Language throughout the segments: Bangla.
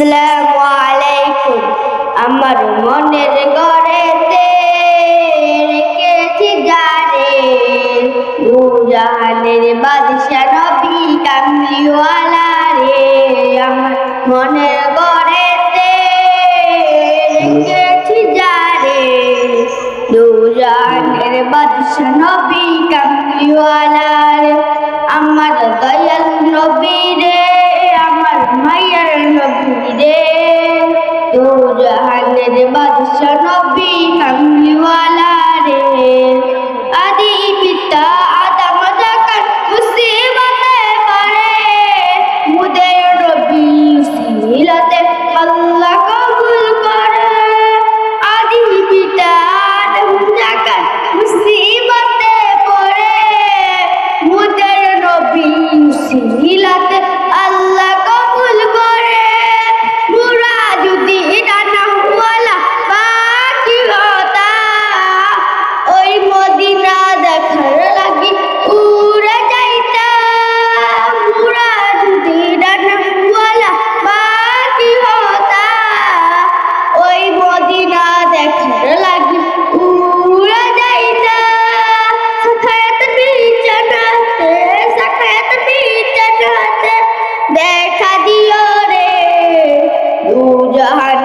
আসসালামু আলাইকুম আমার মনের গড়েতে রেখেছি জানে দু জাহানের বাদশা নবী কামলিওয়ালা রে। আমার মনের গড়েতে রেখেছি জানে দু জাহানের বাদশা নবী কামলিওয়ালা জাহানের বাদশা নবী কামলিওয়ালা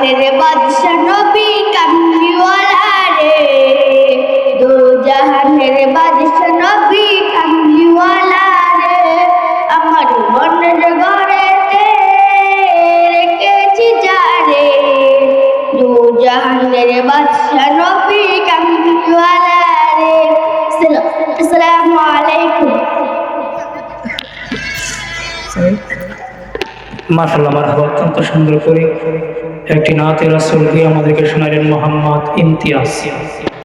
জাহানের বাদশা নবী কামলিওয়ালা রে দু জাহানের বাদশা নবী কামলিওয়ালা রে আমার মনের ঘরেতে রেখেছি যারে। দু জাহানের বাদশা নবী কামলিওয়ালা রে আসসালামু আলাইকুম। মাশাল্লাহ মারহাবা, অত্যন্ত সুন্দর করে একটি নাতে রাসুল দিয়ে আমাদেরকে শোনালেন মোহাম্মদ ইমতিয়াজ।